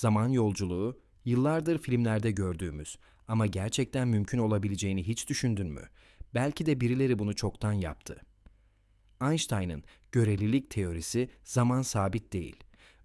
Zaman yolculuğu, yıllardır filmlerde gördüğümüz ama gerçekten mümkün olabileceğini hiç düşündün mü? Belki de birileri bunu çoktan yaptı. Einstein'ın görelilik teorisi zaman sabit değil.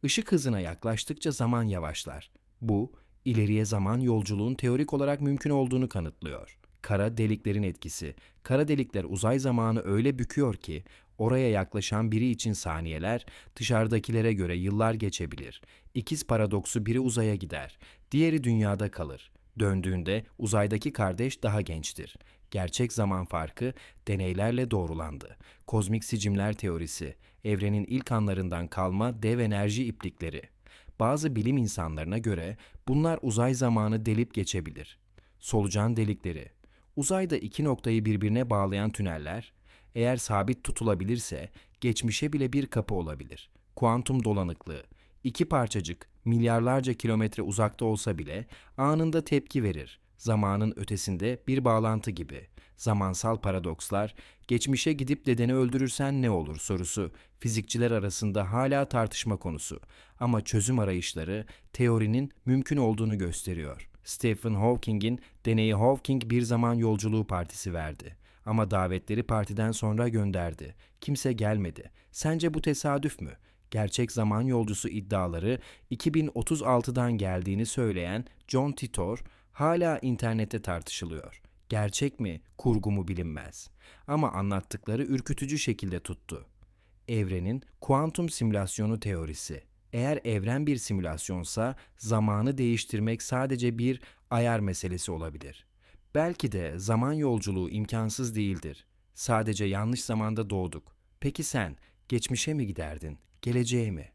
Işık hızına yaklaştıkça zaman yavaşlar. Bu, ileriye zaman yolculuğun teorik olarak mümkün olduğunu kanıtlıyor. Kara deliklerin etkisi. Kara delikler uzay zamanı öyle büküyor ki oraya yaklaşan biri için saniyeler dışarıdakilere göre yıllar geçebilir. İkiz paradoksu biri uzaya gider, diğeri dünyada kalır. Döndüğünde uzaydaki kardeş daha gençtir. Gerçek zaman farkı deneylerle doğrulandı. Kozmik sicimler teorisi, evrenin ilk anlarından kalma dev enerji iplikleri. Bazı bilim insanlarına göre bunlar uzay zamanı delip geçebilir. Solucan delikleri. Uzayda iki noktayı birbirine bağlayan tüneller, eğer sabit tutulabilirse geçmişe bile bir kapı olabilir. Kuantum dolanıklığı. İki parçacık milyarlarca kilometre uzakta olsa bile anında tepki verir. Zamanın ötesinde bir bağlantı gibi. Zamansal paradokslar, geçmişe gidip dedeni öldürürsen ne olur sorusu fizikçiler arasında hala tartışma konusu. Ama çözüm arayışları teorinin mümkün olduğunu gösteriyor. Stephen Hawking'in deneyi Hawking bir zaman yolculuğu partisi verdi. Ama davetleri partiden sonra gönderdi. Kimse gelmedi. Sence bu tesadüf mü? Gerçek zaman yolcusu iddiaları 2036'dan geldiğini söyleyen John Titor hala internette tartışılıyor. Gerçek mi, kurgu mu bilinmez. Ama anlattıkları ürkütücü şekilde tuttu. Evrenin kuantum simülasyonu teorisi. Eğer evren bir simülasyonsa zamanı değiştirmek sadece bir ayar meselesi olabilir. Belki de zaman yolculuğu imkansız değildir. Sadece yanlış zamanda doğduk. Peki sen geçmişe mi giderdin, geleceğe mi?